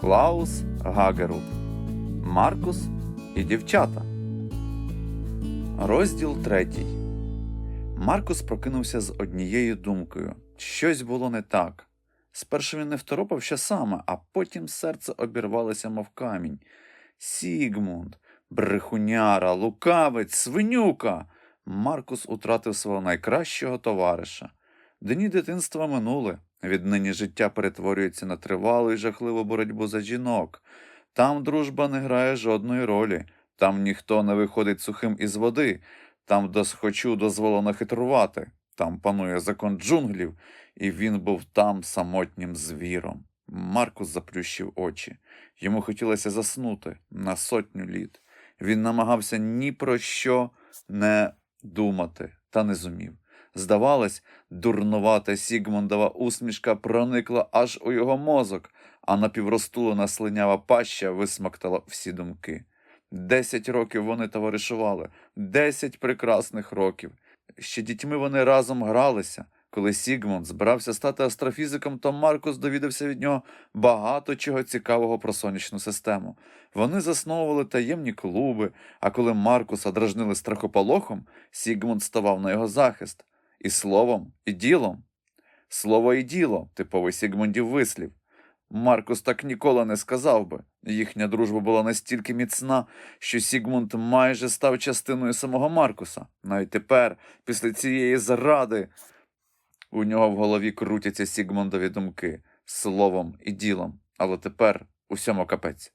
Клаус Гагерут, Маркус і дівчата. Розділ третій. Маркус прокинувся з однією думкою. Щось було не так. Спершу він не второпав що саме, а потім серце обірвалося, мов камінь. Сігмунд, брехуняра, лукавець, свинюка. Маркус утратив свого найкращого товариша. Дні дитинства минули. Віднині життя перетворюється на тривалу і жахливу боротьбу за жінок. Там дружба не грає жодної ролі, там ніхто не виходить сухим із води, там досхочу дозволено хитрувати, там панує закон джунглів, і він був там самотнім звіром. Маркус заплющив очі. Йому хотілося заснути на сотню літ. Він намагався ні про що не думати, та не зумів. Здавалось, дурнувата Сігмундова усмішка проникла аж у його мозок, а напівростулена слинява паща висмоктала всі думки. Десять років вони товаришували, десять прекрасних років. Ще дітьми вони разом гралися. Коли Сігмунд збирався стати астрофізиком, то Маркус довідався від нього багато чого цікавого про сонячну систему. Вони засновували таємні клуби, а коли Маркуса дражнили страхополохом, Сігмунд ставав на його захист і словом, і ділом. Слово і діло типовий Сігмундів вислів. Маркус так ніколи не сказав би. Їхня дружба була настільки міцна, що Сігмунд майже став частиною самого Маркуса. Навіть тепер, після цієї зради, у нього в голові крутяться Сігмундові думки словом і ділом. Але тепер усьому капець.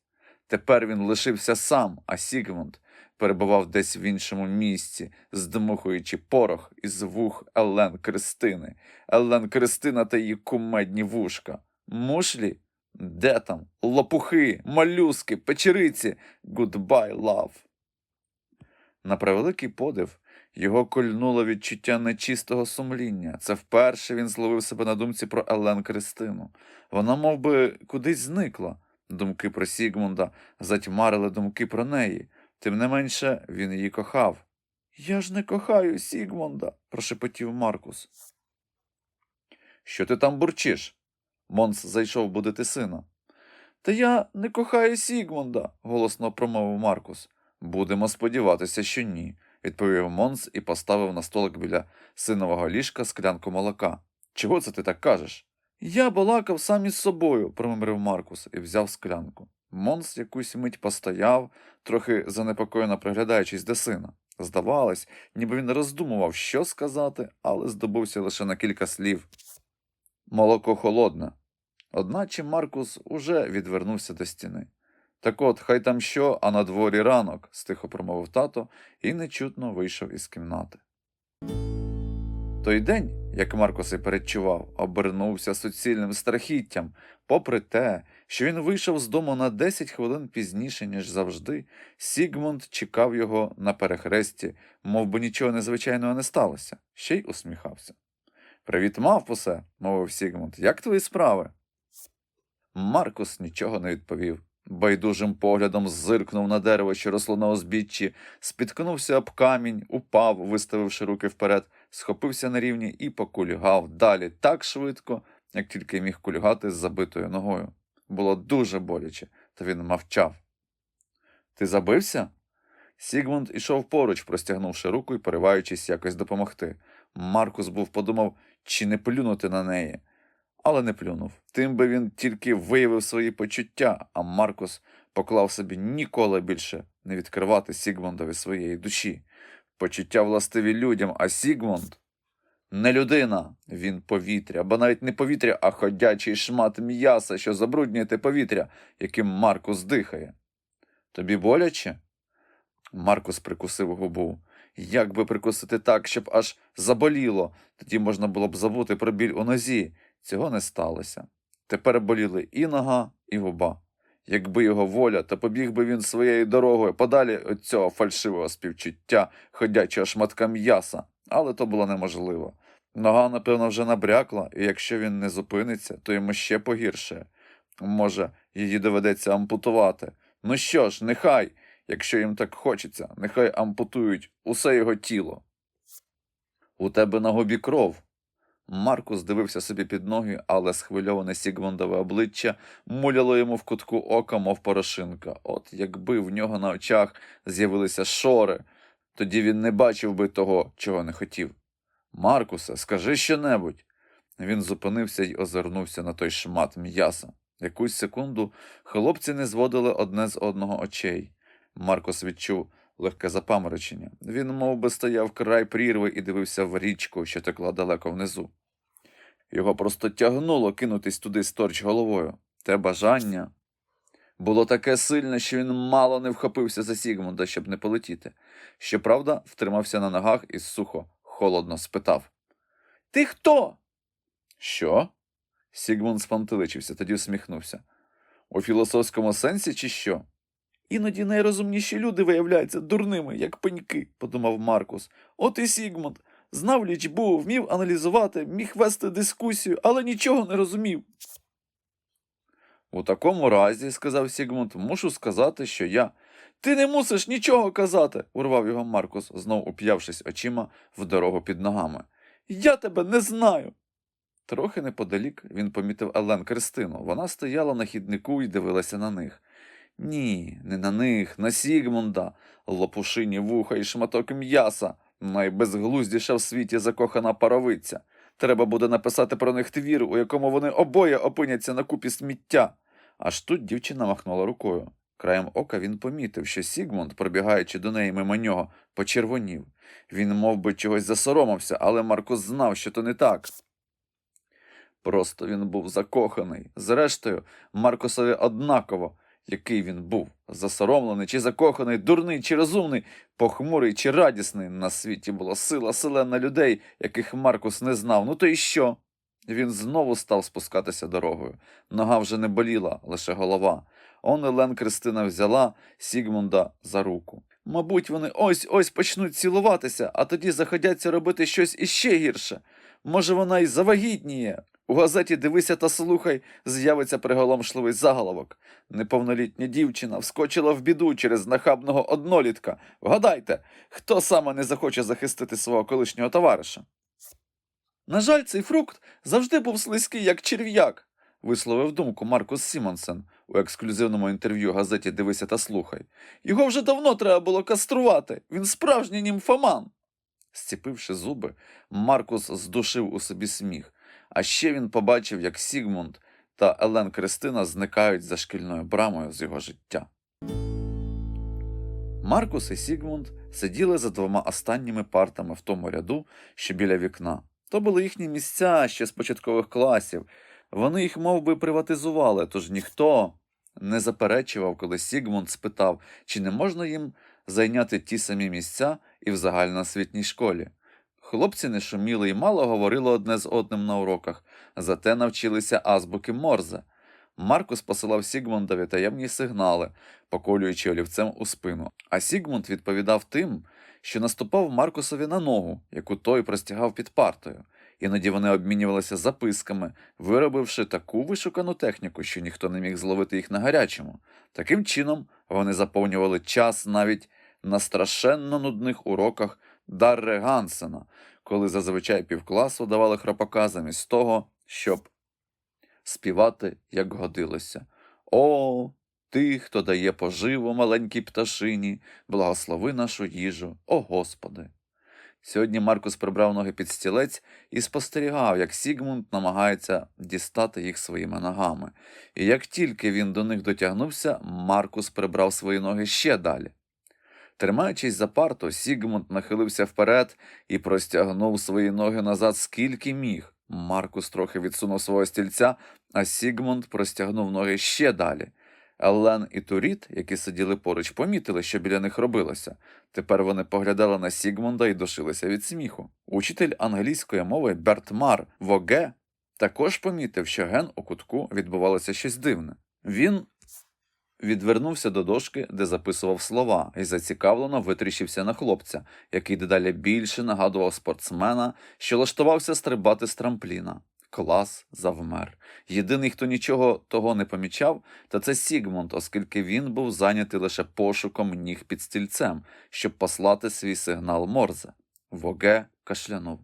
Тепер він лишився сам, а Сігмунд перебував десь в іншому місці, здмухуючи порох із вух Елен Кристини. Елен Кристина та її кумедні вушка. Мушлі? Де там? Лопухи, малюски, печериці. Goodbye, love. На превеликий подив його кольнуло відчуття нечистого сумління. Це вперше він зловив себе на думці про Елен Кристину. Вона мов би, кудись зникла. Думки про Сігмунда затьмарили думки про неї. Тим не менше, він її кохав. Я ж не кохаю Сігмунда, прошепотів Маркус. Що ти там бурчиш? Монс зайшов будити сина. Та я не кохаю Сігмунда, голосно промовив Маркус. Будемо сподіватися, що ні, відповів Монс і поставив на столик біля синового ліжка склянку молока. Чого це ти так кажеш? Я балакав сам із собою, промимрив Маркус і взяв склянку. Монс якусь мить постояв, трохи занепокоєно приглядаючись до сина. Здавалось, ніби він роздумував, що сказати, але здобувся лише на кілька слів. Молоко холодне. Одначе Маркус уже відвернувся до стіни. Так от, хай там що, а на дворі ранок, стихо промовив тато і нечутно вийшов із кімнати. Той день, як Маркус і передчував, обернувся суцільним страхіттям, попри те, що він вийшов з дому на 10 хвилин пізніше, ніж завжди, Сігмунд чекав його на перехресті, мов би нічого незвичайного не сталося, ще й усміхався. Привіт, мавпусе, мовив Сігмунд. Як твої справи? Маркус нічого не відповів. Байдужим поглядом зиркнув на дерево, що росло на узбіччі, спіткнувся об камінь, упав, виставивши руки вперед, схопився на рівні і покульгав далі так швидко, як тільки міг кульгати з забитою ногою. Було дуже боляче, та він мовчав. Ти забився? Сігмунд ішов поруч, простягнувши руку і пориваючись якось допомогти. Маркус був подумав, чи не плюнути на неї, але не плюнув. Тим би він тільки виявив свої почуття, а Маркус поклав собі ніколи більше не відкривати Сігмундові своєї душі. Почуття властиві людям, а Сігмунд не людина, він повітря, бо навіть не повітря, а ходячий шмат м'яса, що забруднює те повітря, яким Маркус дихає. Тобі боляче? Маркус прикусив губу. Як би прикусити так, щоб аж заболіло, тоді можна було б забути про біль у нозі. Цього не сталося. Тепер боліли і нога, і губа. Якби його воля, то побіг би він своєю дорогою подалі від цього фальшивого співчуття, ходячого шматка м'яса, але то було неможливо. Нога, напевно, вже набрякла, і якщо він не зупиниться, то йому ще погірше. Може, її доведеться ампутувати. Ну що ж, нехай, якщо їм так хочеться, нехай ампутують усе його тіло. У тебе на губі кров. Маркус дивився собі під ноги, але схвильоване Сігмундове обличчя муляло йому в кутку ока, мов порошинка. От якби в нього на очах з'явилися шори, тоді він не бачив би того, чого не хотів. Маркусе, скажи щонебудь. Він зупинився й озирнувся на той шмат м'яса. Якусь секунду хлопці не зводили одне з одного очей. Маркус відчув легке запаморочення. Він мов би, стояв край прірви і дивився в річку, що текла далеко внизу. Його просто тягнуло кинутись туди сторч головою. Те бажання було таке сильне, що він мало не вхопився за Сігмунда, щоб не полетіти. Щоправда, втримався на ногах і сухо, холодно спитав Ти хто? Що? Сігмунд спантеличився, тоді усміхнувся. У філософському сенсі, чи що? Іноді найрозумніші люди виявляються дурними, як пеньки, подумав Маркус. От і Сігмунд. Знав лічбу, вмів аналізувати, міг вести дискусію, але нічого не розумів. У такому разі, сказав Сігмунд, мушу сказати, що я. Ти не мусиш нічого казати, урвав його Маркус, знов уп'явшись очима в дорогу під ногами. Я тебе не знаю. Трохи неподалік він помітив Елен Кристину. Вона стояла на хіднику і дивилася на них. Ні, не на них, на Сігмунда, лопушині вуха і шматок м'яса, найбезглуздіша в світі закохана паровиця. Треба буде написати про них твір, у якому вони обоє опиняться на купі сміття. Аж тут дівчина махнула рукою. Краєм ока він помітив, що Сігмунд, пробігаючи до неї мимо нього, почервонів. Він мов би, чогось засоромився, але Маркус знав, що то не так. Просто він був закоханий. Зрештою, Маркусові однаково, який він був засоромлений чи закоханий, дурний чи розумний, похмурий чи радісний. На світі була сила селена людей, яких Маркус не знав. Ну то й що? Він знову став спускатися дорогою. Нога вже не боліла, лише голова. Он Елен Кристина взяла Сігмунда за руку. Мабуть, вони ось ось почнуть цілуватися, а тоді заходяться робити щось іще гірше. Може, вона й завагітніє. У газеті Дивися та слухай з'явиться приголомшливий заголовок. Неповнолітня дівчина вскочила в біду через нахабного однолітка. Вгадайте, хто саме не захоче захистити свого колишнього товариша? На жаль, цей фрукт завжди був слизький, як черв'як, висловив думку Маркус Сімонсен у ексклюзивному інтерв'ю газеті Дивися та слухай. Його вже давно треба було каструвати. Він справжній німфоман. Зціпивши зуби, Маркус здушив у собі сміх. А ще він побачив, як Сігмунд та Елен Кристина зникають за шкільною брамою з його життя. Маркус і Сігмунд сиділи за двома останніми партами в тому ряду, що біля вікна. То були їхні місця ще з початкових класів. Вони їх мов би, приватизували, тож ніхто не заперечував, коли Сігмунд спитав, чи не можна їм зайняти ті самі місця і в загальноосвітній школі. Хлопці не шуміли і мало говорили одне з одним на уроках, зате навчилися азбуки Морзе. Маркус посилав Сігмундові таємні сигнали, поколюючи олівцем у спину, а Сігмунд відповідав тим, що наступав Маркусові на ногу, яку той простягав під партою. Іноді вони обмінювалися записками, виробивши таку вишукану техніку, що ніхто не міг зловити їх на гарячому. Таким чином вони заповнювали час навіть на страшенно нудних уроках Дарре Гансена, коли зазвичай півкласу давали храпака замість того, щоб співати, як годилося. О, ти, хто дає поживу маленькій пташині, благослови нашу їжу, о Господи. Сьогодні Маркус прибрав ноги під стілець і спостерігав, як Сігмунд намагається дістати їх своїми ногами. І як тільки він до них дотягнувся, Маркус прибрав свої ноги ще далі. Тримаючись за парту, Сігмунд нахилився вперед і простягнув свої ноги назад скільки міг. Маркус трохи відсунув свого стільця, а Сігмунд простягнув ноги ще далі. Еллен і Туріт, які сиділи поруч, помітили, що біля них робилося. Тепер вони поглядали на Сігмунда і душилися від сміху. Учитель англійської мови Бертмар Воге також помітив, що ген у кутку відбувалося щось дивне. Він відвернувся до дошки, де записував слова, і зацікавлено витріщився на хлопця, який дедалі більше нагадував спортсмена, що лаштувався стрибати з трампліна. Клас завмер. Єдиний, хто нічого того не помічав, та це Сігмунд, оскільки він був зайнятий лише пошуком ніг під стільцем, щоб послати свій сигнал Морзе. Воге кашлянув.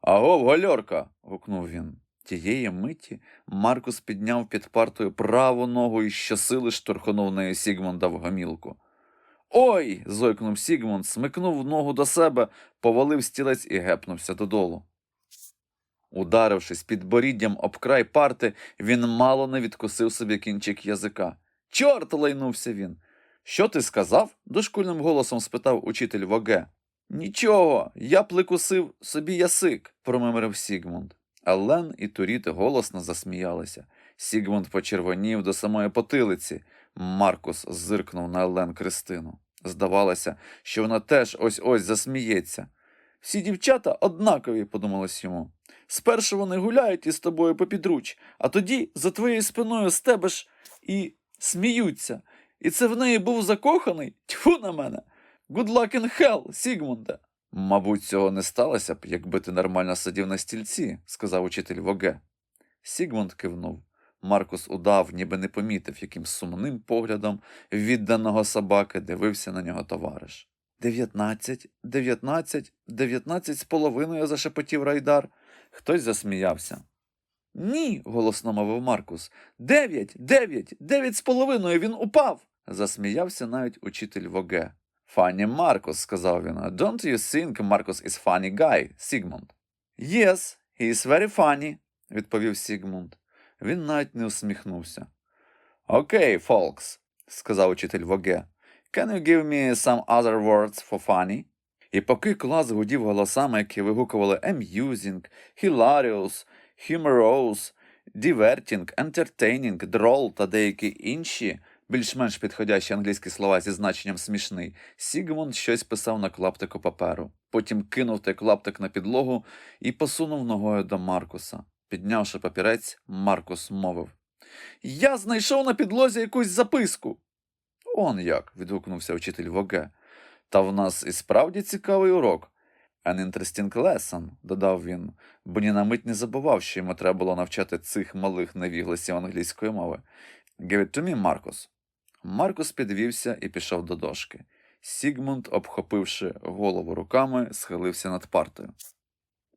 Агов, гальорка. гукнув він. Тієї миті Маркус підняв під партою праву ногу і щосили штурхнув нею Сігмунда в гамілку. Ой. зойкнув Сігмунд, смикнув ногу до себе, повалив стілець і гепнувся додолу. Ударившись під боріддям об край парти, він мало не відкусив собі кінчик язика. Чорт. лайнувся він. Що ти сказав? дошкульним голосом спитав учитель Воге. Нічого, я пликусив собі ясик, промимрив Сігмунд. Елен і Туріт голосно засміялися. Сігмунд почервонів до самої потилиці. Маркус зиркнув на Елен Кристину. Здавалося, що вона теж ось ось засміється. Всі дівчата однакові, подумалось йому. Спершу вони гуляють із тобою попідруч, а тоді за твоєю спиною стебеш і сміються. І це в неї був закоханий? Тьфу на мене. Good luck in hell, Сігмунде. Мабуть, цього не сталося б, якби ти нормально сидів на стільці, сказав учитель Воге. Сігмунд кивнув. Маркус удав, ніби не помітив, яким сумним поглядом відданого собаки дивився на нього товариш. Дев'ятнадцять, дев'ятнадцять, дев'ятнадцять з половиною, зашепотів Райдар. Хтось засміявся. Ні, голосно мовив Маркус. Дев'ять, дев'ять, дев'ять з половиною він упав. Засміявся навіть учитель Воге. Funny Маркус, сказав він. Don't you think Marcus is funny guy, Sigmund? Yes, he is very funny, відповів Сігмунд. Він навіть не усміхнувся. Окей, folks, сказав учитель Воге. Can you give me some other words for funny? І поки клас гудів голосами, які вигукували amusing, hilarious, humorous, diverting, entertaining, droll та деякі інші, більш-менш підходящі англійські слова зі значенням смішний, Сігмунд щось писав на клаптику паперу. Потім кинув той клаптик на підлогу і посунув ногою до Маркуса. Піднявши папірець, Маркус мовив Я знайшов на підлозі якусь записку. Он як. відгукнувся вчитель Воге. Та в нас і справді цікавий урок. An interesting lesson, додав він, бо ні на мить не забував, що йому треба було навчати цих малих невігласів англійської мови. Give it to me, Маркус. Маркус підвівся і пішов до дошки. Сігмунд, обхопивши голову руками, схилився над партою.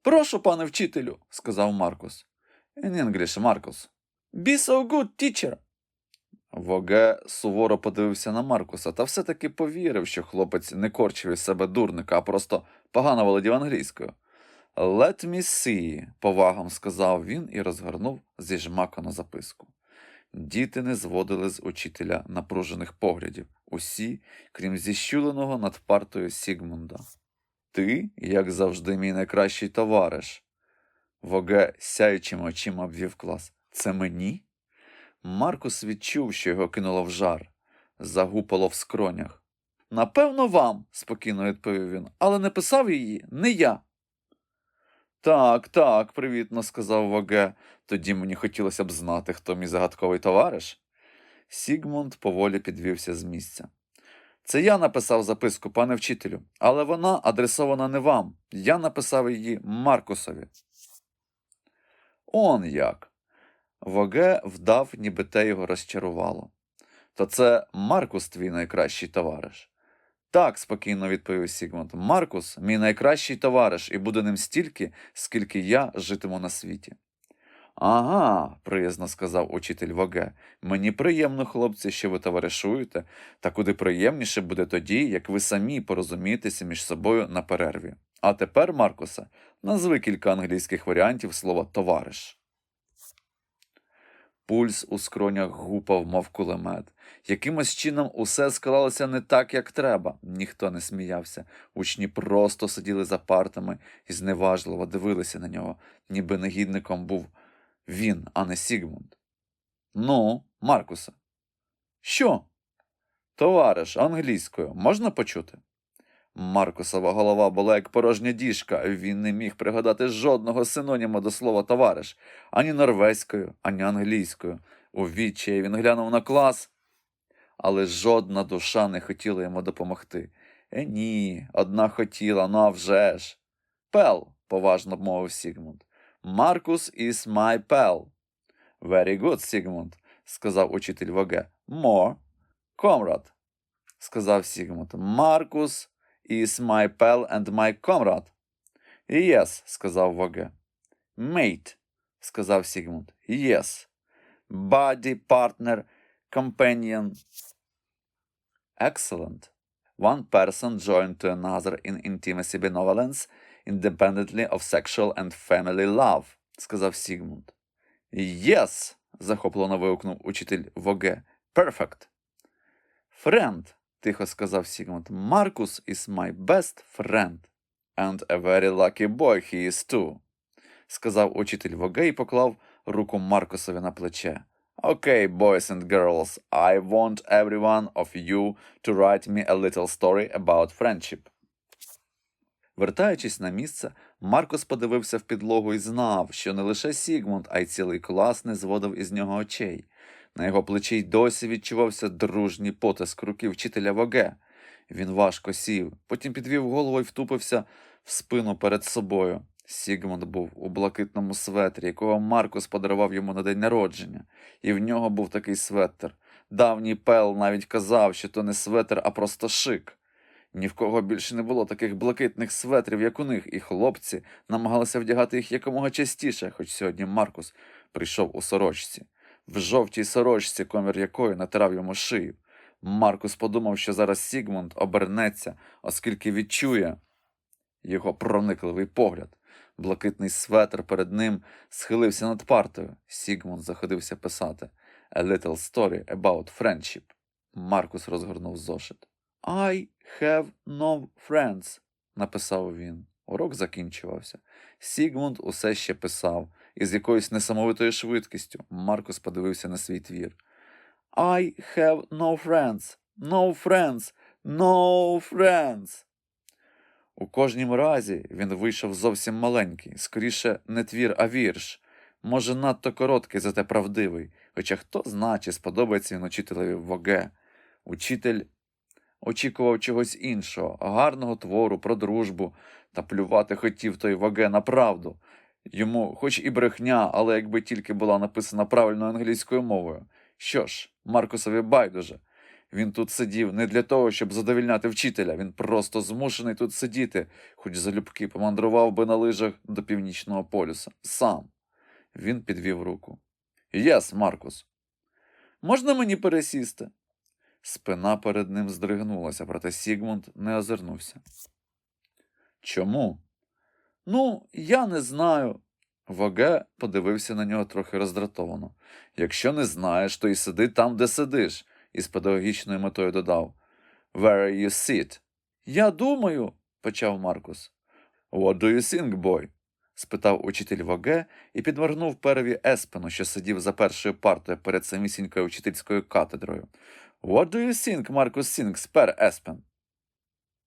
Прошу, пане вчителю, сказав Маркус. In English, Маркус. Be so good, teacher. Воге суворо подивився на Маркуса та все-таки повірив, що хлопець не корчив із себе дурника, а просто погано володів англійською. Let me see, повагом сказав він і розгорнув зіжмакану записку. Діти не зводили з учителя напружених поглядів, усі, крім зіщуленого над партою Сігмунда. Ти, як завжди, мій найкращий товариш. Воге сяючими очима обвів клас. Це мені? Маркус відчув, що його кинуло в жар, загупало в скронях. Напевно, вам, спокійно відповів він, але не писав її не я. Так, так, привітно сказав Воге. Тоді мені хотілося б знати, хто мій загадковий товариш. Сігмунд поволі підвівся з місця. Це я написав записку, пане вчителю, але вона адресована не вам. Я написав її Маркусові. Он як. Воге вдав, ніби те його розчарувало. То це Маркус твій найкращий товариш. Так, спокійно відповів Сігмунд. Маркус мій найкращий товариш, і буде ним стільки, скільки я житиму на світі. Ага, приязно сказав учитель Воге. Мені приємно, хлопці, що ви товаришуєте, та куди приємніше буде тоді, як ви самі порозумієтеся між собою на перерві. А тепер, Маркусе, назви кілька англійських варіантів слова товариш. Пульс у скронях гупав, мов кулемет. Якимось чином усе склалося не так, як треба. Ніхто не сміявся. Учні просто сиділи за партами і зневажливо дивилися на нього, ніби негідником був він, а не Сігмунд. Ну, Маркусе. Що? Товариш, англійською можна почути? Маркусова голова була як порожня діжка, він не міг пригадати жодного синоніма до слова товариш, ані норвезькою, ані англійською. У відчаї він глянув на клас, але жодна душа не хотіла йому допомогти. Е, ні, одна хотіла, ну а вже ж. Пел, поважно мовив Сігмунд. Маркус is my pal. Very good, Сігмунд, сказав учитель Воге. More. Comrade, сказав Сігмунд. Маркус is my pal and my comrade. Yes, сказав Воге. Mate, сказав Сігмунд. Yes. Body, partner, companion. Excellent. One person joined to another in intimacy benevolence, independently of sexual and family love, сказав Сігмунд. Yes, захоплено вигукнув учитель Воге. Perfect. Friend, тихо сказав Сігмунд. Маркус is my best friend. And a very lucky boy he is too, сказав учитель Воге і поклав руку Маркусові на плече. Okay, boys and girls, I want every one of you to write me a little story about friendship. Вертаючись на місце, Маркус подивився в підлогу і знав, що не лише Сігмунд, а й цілий клас не зводив із нього очей. На його плечі й досі відчувався дружній потиск руки вчителя Воге. Він важко сів, потім підвів голову і втупився в спину перед собою. Сігмунд був у блакитному светрі, якого Маркус подарував йому на день народження, і в нього був такий светр. Давній пел навіть казав, що то не светр, а просто шик. Ні в кого більше не було таких блакитних светрів, як у них, і хлопці намагалися вдягати їх якомога частіше, хоч сьогодні Маркус прийшов у сорочці. В жовтій сорочці, комір якої натирав йому шию. Маркус подумав, що зараз Сігмунд обернеться, оскільки відчує його проникливий погляд. Блакитний светр перед ним схилився над партою. Сігмунд заходився писати A little story about friendship. Маркус розгорнув зошит. I have no friends, написав він. Урок закінчувався. Сігмунд усе ще писав, і з якоюсь несамовитою швидкістю Маркус подивився на свій твір. I have no friends, no friends, no friends. У кожнім разі він вийшов зовсім маленький, скоріше не твір, а вірш. Може, надто короткий, зате правдивий, хоча хто зна, чи сподобається він учителеві Воге. Учитель очікував чогось іншого, гарного твору про дружбу, та плювати хотів той Воге на правду. Йому, хоч і брехня, але якби тільки була написана правильною англійською мовою. Що ж, Маркусові байдуже. Він тут сидів не для того, щоб задовільняти вчителя, він просто змушений тут сидіти, хоч залюбки помандрував би на лижах до північного полюса. Сам. Він підвів руку. Єс, Маркус. Можна мені пересісти? Спина перед ним здригнулася, проте Сігмунд не озирнувся. Чому? Ну, я не знаю. Воге подивився на нього трохи роздратовано. Якщо не знаєш, то й сиди там, де сидиш, із педагогічною метою додав. Where you sit? Я думаю, почав Маркус. What do you think, boy? спитав учитель Воге і підморгнув перві Еспену, що сидів за першою партою перед самісінькою учительською катедрою. What do you think, Маркус Сінкс, пер Еспен?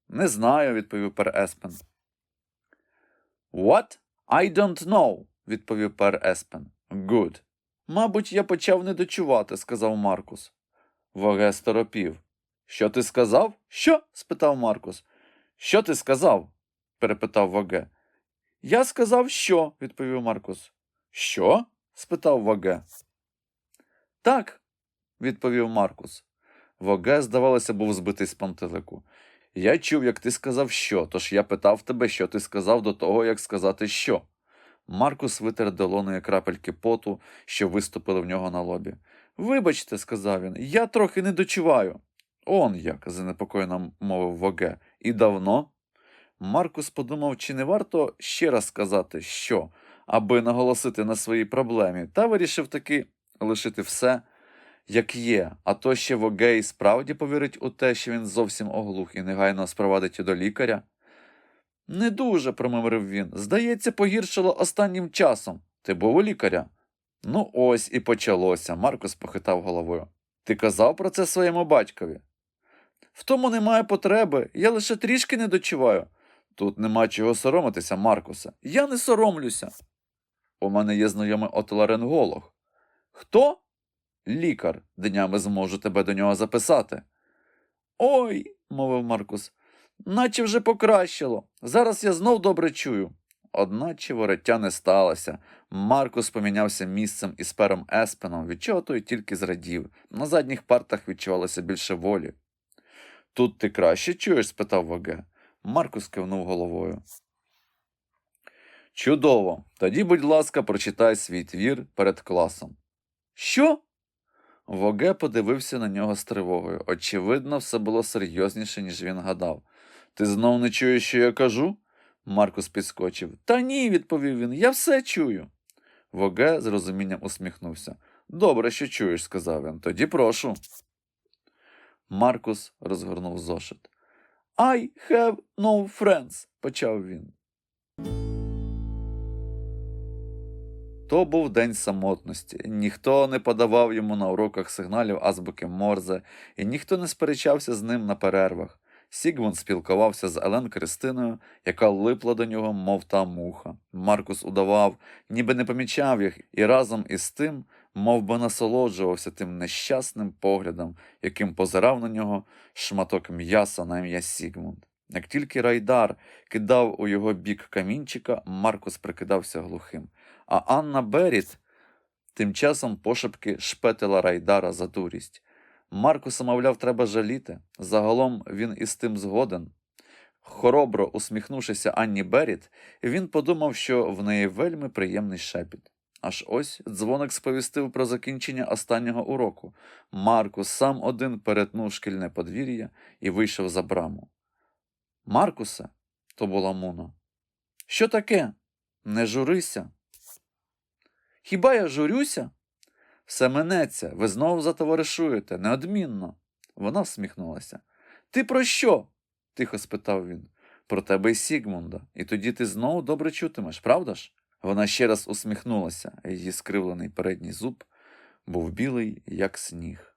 Не знаю, відповів пер Еспен. What? I don't know, відповів пер Еспен. Good. Мабуть, я почав не дочувати, сказав Маркус. Воге сторопів. Що ти сказав? Що? спитав Маркус. Що ти сказав? перепитав Воге. Я сказав, що, відповів Маркус. Що? спитав Воге. Так, відповів Маркус. Воге, здавалося, був збитий з пантелику. Я чув, як ти сказав що, тож я питав тебе, що ти сказав до того, як сказати що. Маркус витер долоною крапельки поту, що виступили в нього на лобі. Вибачте, сказав він, я трохи не дочуваю. Он як, занепокоєно мовив Воге. І давно? Маркус подумав, чи не варто ще раз сказати, що, аби наголосити на своїй проблемі, та вирішив таки лишити все, як є, а то ще Вогей справді повірить у те, що він зовсім оглух і негайно спровадить до лікаря. Не дуже, промимрив він. Здається, погіршило останнім часом. Ти був у лікаря? Ну, ось і почалося, Маркус похитав головою. Ти казав про це своєму батькові? В тому немає потреби, я лише трішки не дочуваю. Тут нема чого соромитися, Маркуса. Я не соромлюся. У мене є знайомий отоларинголог. Хто? Лікар. Днями зможу тебе до нього записати. Ой, мовив Маркус, наче вже покращило. Зараз я знов добре чую. Одначе вороття не сталося. Маркус помінявся місцем із пером Еспеном, від чого той тільки зрадів. На задніх партах відчувалося більше волі. Тут ти краще чуєш? спитав Воге. Маркус кивнув головою. Чудово. Тоді, будь ласка, прочитай свій твір перед класом. Що? Воге подивився на нього з тривогою. Очевидно, все було серйозніше, ніж він гадав. Ти знов не чуєш, що я кажу? Маркус підскочив. Та ні, відповів він, я все чую. Воге з розумінням усміхнувся. Добре, що чуєш, сказав він. Тоді прошу. Маркус розгорнув зошит. I have no friends, почав він. То був день самотності. Ніхто не подавав йому на уроках сигналів азбуки Морзе, і ніхто не сперечався з ним на перервах. Сігмунд спілкувався з Елен Кристиною, яка липла до нього, мов та муха. Маркус удавав, ніби не помічав їх, і разом із тим, мов би насолоджувався тим нещасним поглядом, яким позирав на нього шматок м'яса на ім'я Сігмунд. Як тільки Райдар кидав у його бік камінчика, Маркус прикидався глухим. А Анна Беріт тим часом пошепки шпетила Райдара за дурість. Маркуса, мовляв, треба жаліти. Загалом він із тим згоден. Хоробро усміхнувшися Анні Беріт, він подумав, що в неї вельми приємний шепіт. Аж ось дзвоник сповістив про закінчення останнього уроку. Маркус сам один перетнув шкільне подвір'я і вийшов за браму. Маркусе, то була Муна. Що таке? Не журися. Хіба я журюся? Все минеться, ви знову затоваришуєте, неодмінно. Вона всміхнулася. Ти про що? тихо спитав він. Про тебе й Сігмунда, і тоді ти знову добре чутимеш, правда ж? Вона ще раз усміхнулася, її скривлений передній зуб був білий, як сніг.